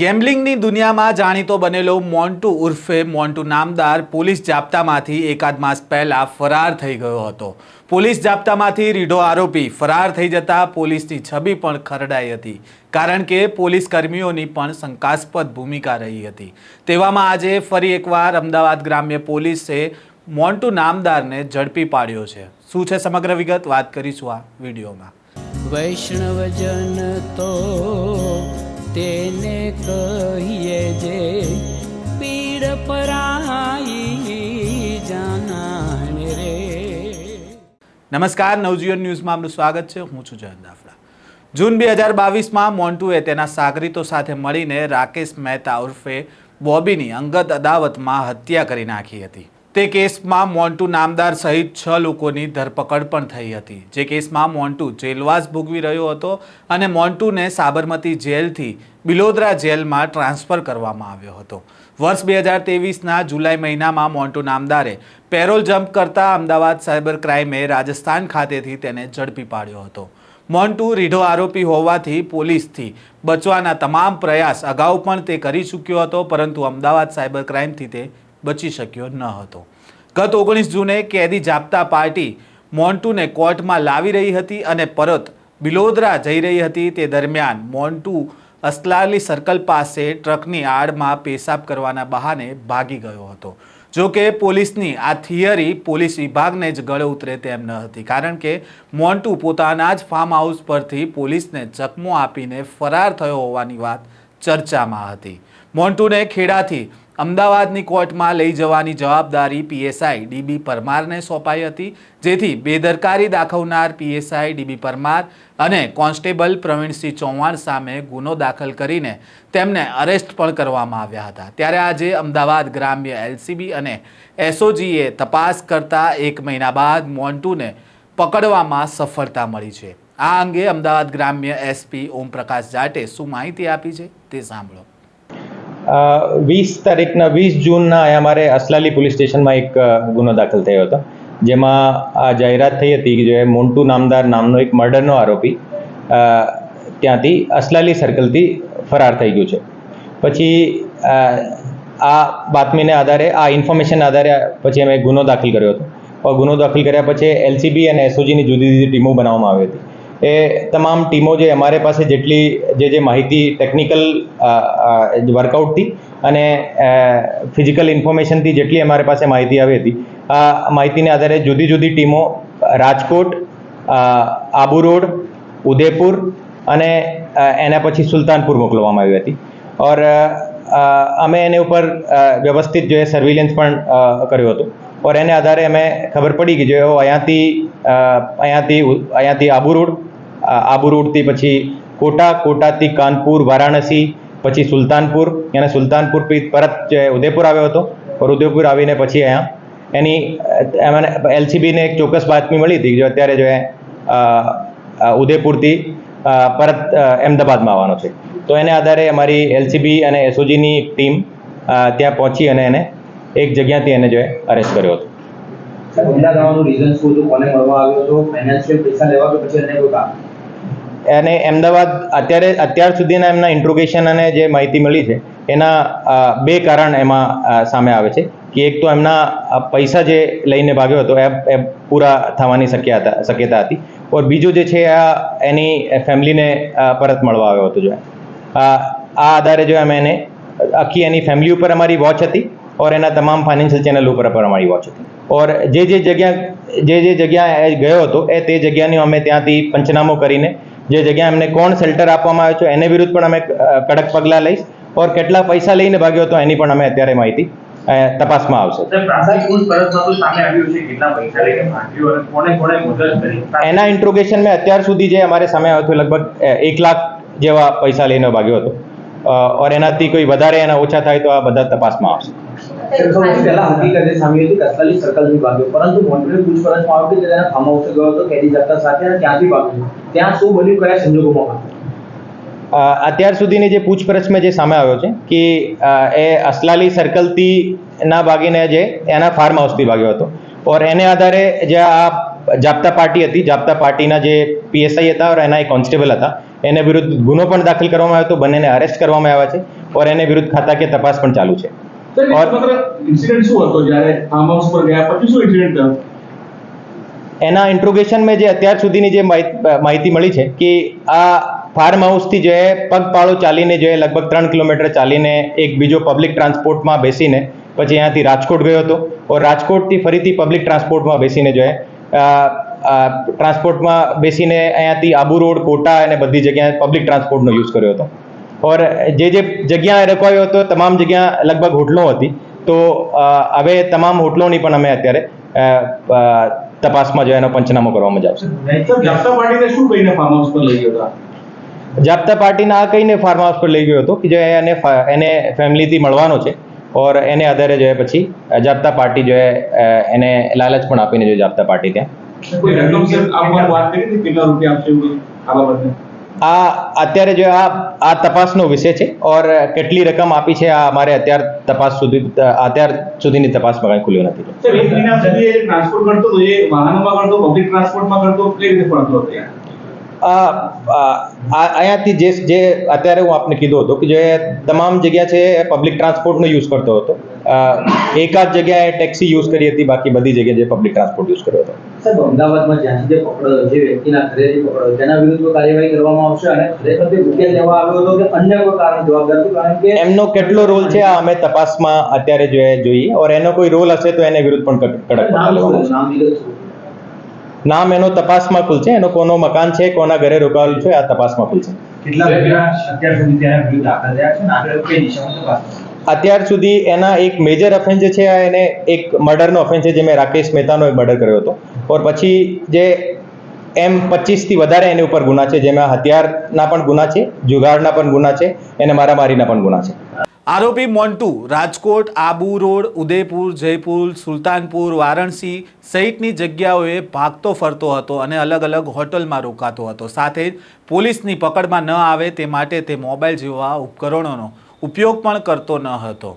ગેમ્બલિંગની દુનિયામાં જાણીતો બનેલો મોન્ટુ ઉર્ફે મોન્ટુ નામદાર પોલીસ જાપ્તામાંથી એકાદ માસ પહેલા ફરાર થઈ ગયો હતો. પોલીસ જાપ્તામાંથી રીઢો આરોપી ફરાર થઈ જતા પોલીસની છબી પણ ખરડાઈ હતી, કારણ કે પોલીસ કર્મીઓની પણ શંકાસ્પદ ભૂમિકા રહી હતી. તેવામાં આજે ફરી એકવાર અમદાવાદ ગ્રામ્ય પોલીસે મોન્ટુ નામદારને ઝડપી પાડ્યો છે. શું છે સમગ્ર વિગત? વાત કરીશું આ વિડીયોમાં. વૈષ્ણવજન તો તેને કહીએ જે પીડ પરાઈ જાણે રે. નમસ્કાર, નવજીવન ન્યૂઝમાં આપનું સ્વાગત છે. હું છું જયંત દાફડા. જૂન બે હજાર બાવીસમાં મોન્ટુએ તેના સાગરીતો સાથે મળીને રાકેશ મહેતા ઉર્ફે બોબીની અંગત અદાવતમાં હત્યા કરી નાખી હતી. તે કેસમાં મોન્ટુ નામદાર સહિત છ લોકોની ધરપકડ પણ થઈ હતી. જે કેસમાં મોન્ટુ જેલવાસ ભોગવી રહ્યો હતો અને મોન્ટુને સાબરમતી જેલથી બિલોદરા જેલમાં ટ્રાન્સફર કરવામાં આવ્યો હતો. વર્ષ બે હજાર તેવીસના જુલાઈ મહિનામાં મોન્ટુ નામદારે પેરોલ જમ્પ કરતા અમદાવાદ સાયબર ક્રાઇમે રાજસ્થાન ખાતેથી તેને ઝડપી પાડ્યો હતો. મોન્ટુ રીઢો આરોપી હોવાથી પોલીસથી બચવાના તમામ પ્રયાસ અગાઉ પણ તે કરી ચૂક્યો હતો, પરંતુ અમદાવાદ સાયબર ક્રાઇમથી તે બચી શક્યો ન હતો. ગત ઓગણીસ જૂને કેદી જાપ્તા પાર્ટી મોન્ટુને કોર્ટમાં લાવી રહી હતી અને પરત બિલોદરા જઈ રહી હતી. તે દરમિયાન મોન્ટુ અસલાલી સર્કલ પાસે ટ્રકની આડમાં પેશાબ કરવાના બહાને ભાગી ગયો હતો. જો કે પોલીસની આ થિયરી પોલીસ વિભાગને જ ગળે ઉતરે તેમ ન હતી. કારણ કે મોન્ટુ પોતાના જ ફાર્મ હાઉસ પરથી પોલીસને ચકમો આપીને ફરાર થયો હોવાની વાત ચર્ચામાં હતી. મોન્ટુને ખેડાથી અમદાવાદની કોર્ટમાં લઈ જવાની જવાબદારી પીએસઆઈ ડીબી પરમારને સોંપાઈ હતી, જેથી બેદરકારી દાખવનાર પીએસઆઈ ડીબી પરમાર અને કોન્સ્ટેબલ પ્રવીણસિંહ ચૌહાણ સામે ગુનો દાખલ કરીને તેમને અરેસ્ટ પણ કરવામાં આવ્યા હતા. ત્યારે આજે અમદાવાદ ગ્રામ્ય એલસીબી અને એસઓજીએ તપાસ કરતા એક મહિના બાદ મોન્ટુને પકડવામાં સફળતા મળી છે. આ અંગે અમદાવાદ ગ્રામ્ય એસપી ઓમપ્રકાશ જાટે શું માહિતી આપી છે તે સાંભળો. વીસ તારીખના, વીસ જૂનના અહીંયા અમારે અસલાલી પોલીસ સ્ટેશનમાં એક ગુનો દાખલ થયો હતો. જેમાં આ જાહેરાત થઈ હતી કે જે મોન્ટુ નામદાર નામનો એક મર્ડરનો આરોપી ત્યાંથી અસલાલી સર્કલથી ફરાર થઈ ગયું છે. પછી આ બાતમીને આધારે, આ ઇન્ફોર્મેશન આધારે પછી અમે ગુનો દાખલ કર્યો હતો. ગુનો દાખલ કર્યા પછી એલસીબી અને એસઓજીની જુદી જુદી ટીમો બનાવવામાં આવી હતી. એ તમામ ટીમો જે અમારે પાસે જેટલી, જે જે માહિતી ટેકનિકલ વર્કઆઉટથી અને ફિઝિકલ ઇન્ફોર્મેશનથી જેટલી અમારી પાસે માહિતી આવી હતી. આ માહિતીને આધારે જુદી જુદી ટીમો, રાજકોટ આબુ રોડ, ઉદયપુર અને એના પછી સુલતાનપુર મોકલવામાં આવી હતી. ઓર અમે એને ઉપર વ્યવસ્થિત જે સર્વિલન્સ પણ કર્યું હતું. ઓર એને આધારે અમે ખબર પડી કે જો અહીંયાથી અહીંયાથી અહીંયાથી આબુ રોડ આબુ રોડથી પછી કોટા કોટાથી કાનપુર વારાણસી પછી સુલતાનપુર અને સુલતાનપુરથી પરત ઉદયપુર આવ્યો હતો ઓર ઉદયપુર આવીને પછી અહીંયા એની એમને એલસીબીને એક ચોક્કસ બાતમી મળી હતી જો અત્યારે જો એ ઉદયપુરથી પરત અમદાવાદમાં આવવાનો છે. તો એને આધારે અમારી એલસીબી અને એસઓજીની ટીમ ત્યાં પહોંચી અને એને એક જગ્યાથી એને જો અરેસ્ટ કર્યો હતો. અને અમદાવાદ અત્યારે અત્યાર સુધીના એમના ઇન્ટ્રોગેશન અને જે માહિતી મળી છે એના બે કારણ એમાં સામે આવે છે. કે એક તો એમના પૈસા જે લઈને ભાગ્યો હતો એ પૂરા થવાની શક્યતા શક્યતા હતી. ઓર બીજું જે છે આ એની ફેમિલીને પરત મળવા આવ્યો હતો જો આ આ આધારે જો અમે એને આખી એની ફેમિલી ઉપર અમારી વોચ હતી. ઓર એના તમામ ફાઇનાન્શિયલ ચેનલ ઉપર પણ અમારી વોચ હતી. ઓર જે જે જગ્યા જે જે જગ્યા એ ગયો હતો એ તે જગ્યાની અમે ત્યાંથી પંચનામો કરીને જે જગ્યા એમને કોણ શેલ્ટર આપવામાં આવ્યો છે એને વિરુદ્ધ પણ અમે કડક પગલાં લઈશ. ઓર કેટલા પૈસા લઈને ભાગ્યો હતો એની પણ અમે અત્યારે માહિતી તપાસમાં આવશે. એના ઇન્ટ્રોગેશન મેં અત્યાર સુધી જે અમારે સામે આવ્યો હતો લગભગ એક લાખ જેવા પૈસા લઈને ભાગ્યો હતો. ઓર એનાથી કોઈ વધારે એના ઓછા થાય તો આ બધા તપાસમાં આવશે. પહેલા હકીકત સામે હતી કે અસલાલી ભાગ્યો પરંતુ મોન્ટરી પૂછપરછમાં આવ્યું કે તેના ફાર્મ ગયો હતો કેદી જતા સાથે અને ક્યાંથી ભાગ્યો ત્યાં શું બન્યું કયા સંજોગોમાં અત્યાર સુધીની જે પૂછપરછમાં જે સામે આવ્યો છે કે એ અસલાલી સર્કલથી ના ભાગીને જે એના ફાર્મ હાઉસથી ભાગ્યો હતો. ઓર એને આધારે જે આ જાપ્તા પાર્ટી હતી. જાપ્તા પાર્ટીના જે પીએસઆઈ હતા ઓર એના એ કોન્સ્ટેબલ હતા. એને વિરુદ્ધ ગુનો પણ દાખલ કરવામાં આવ્યો હતો. બંનેને અરેસ્ટ કરવામાં આવ્યા છે. ઓર એને વિરુદ્ધ ખાતાકીય તપાસ પણ ચાલુ છે. સર ઓર- સમગ્ર ઇન્સિડન્ટ શું હતો? જ્યારે ફાર્મ હાઉસ પર ગયા પછી શું ઇન્સિડન્ટ થયો? એના ઇન્ટ્રોગેશનમાં જે અત્યાર સુધીની જે માહિત- માહિતી મળી છે કે આ ફાર્મ હાઉસથી જે પગપાળો ચાલીને જે લગભગ ત્રણ કિલોમીટર ચાલીને એક બીજો પબ્લિક ટ્રાન્સપોર્ટમાં બેસીને પછી અહીંયાથી રાજકોટ ગયો હતો. ઓર રાજકોટથી ફરીથી પબ્લિક ટ્રાન્સપોર્ટમાં બેસીને જો ટ્રાન્સપોર્ટમાં બેસીને અહીંયાથી આબુ રોડ કોટા અને બધી જગ્યાએ પબ્લિક ટ્રાન્સપોર્ટનો યુઝ કર્યો હતો. ઓર જે જે જગ્યાએ રોકાયો હતો તમામ જગ્યા લગભગ હોટલો હતી. તો હવે તમામ હોટલોની પણ અમે અત્યારે તપાસમાં જો એનો પંચનામો કરવામાં જ આવશે. સર જાપ્તા પાર્ટીને શું કહીને ફાર્મ હાઉસ પર લઈ ગયો હતા? જાપ્તા પાર્ટીના આ કહીને ફાર્મ હાઉસ પર લઈ ગયો હતો કે જો એને એને ફેમિલીથી મળવાનો છે ઓર એને આધારે જો પછી જાપ્તા પાર્ટી જો એને લાલચ પણ આપીને જો જાપ્તા પાર્ટી ત્યાં આ અત્યારે જો આ આ તપાસનો વિષય છે ઓર કેટલી રકમ આપી છે આ અમારે અત્યાર તપાસ સુધી અત્યાર સુધીની તપાસમાં કાંઈ ખુલ્યું નથી સર એક મહિના સુધી ટ્રાન્સપોર્ટ કરતો એ વાહનોમાં કરતો પબ્લિક ટ્રાન્સપોર્ટમાં કરતો કઈ રીતે ફરતો હતો અહીંયાથી જે જે અત્યારે હું આપને કીધું હતું કે જે તમામ જગ્યા છે એ પબ્લિક ટ્રાન્સપોર્ટનો યુઝ કરતો હતો એકાદ જગ્યાએ ટેક્સી યુઝ કરી હતી બાકી બધી જગ્યાએ જે પબ્લિક ટ્રાન્સપોર્ટ યુઝ કર્યો હતો સાહેબ અમદાવાદમાં જ્યાંથી જે પકડો જે વ્યક્તિના ઘરેથી પકડો તેના વિરુદ્ધ કાર્યવાહી કરવામાં આવશે અને ખરેખર તે રૂપિયા લેવા આવ્યો હતો કે અન્ય કોઈ કારણ જવાબદાર હતું કારણ કે એમનો કેટલો રોલ છે આ અમે તપાસમાં અત્યારે જોઈએ જોઈએ ઓર એનો કોઈ રોલ હશે તો એને વિરુદ્ધ પણ કડક નામ લેવામાં આવશે. નામ? નામ એનો તપાસમાં ખુલશે એનો કોનો મકાન છે કોના ઘરે રોકાયેલું છે આ તપાસમાં કુલ છે. અત્યાર સુધી એના એક મેજર ઓફેન્સ છે આ એને એક મર્ડરનો ઓફેન્સ છે જે મેં રાકેશ મહેતાનો એક મર્ડર કર્યો હતો. ઓર પછી જે એમ પચીસથી વધારે એની ઉપર ગુના છે જેમાં હથિયારના પણ ગુના છે જુગારના પણ ગુના છે અને મારામારીના પણ ગુના છે. આરોપી મોન્ટુ, રાજકોટ, આબુ રોડ, ઉદયપુર, જયપુર, સુલતાનપુર, વારાણસી સહિતની જગ્યાઓએ ભાગતો ફરતો હતો અને અલગ અલગ હોટલમાં રોકાતો હતો. સાથે જ પોલીસની પકડમાં ન આવે તે માટે તે મોબાઈલ જેવા ઉપકરણોનો ઉપયોગ પણ કરતો ન હતો.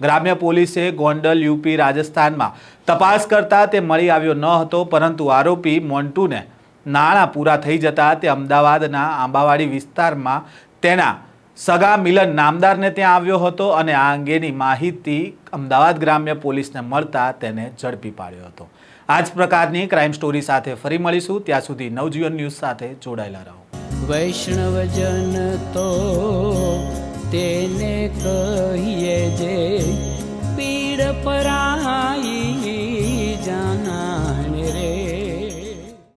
ગ્રામ્ય પોલીસે ગોંડલ, યુપી, રાજસ્થાનમાં તપાસ કરતા તે મળી આવ્યો ન હતો, પરંતુ આરોપી મોન્ટુને નાણાં પૂરા થઈ જતા તે અમદાવાદના આંબાવાડી વિસ્તારમાં તેના સગા મિલન નામદારને ત્યાં આવ્યો હતો અને આ અંગેની માહિતી અમદાવાદ ગ્રામ્ય પોલીસને મળતા તેને ઝડપી પાડ્યો હતો. આ જ પ્રકારની ક્રાઇમ સ્ટોરી સાથે ફરી મળીશું. ત્યાં સુધી નવજીવન ન્યૂઝ સાથે જોડાયેલા રહો. વૈષ્ણવજન તો તેને કહીએ જે પીડ પરાઈ જાના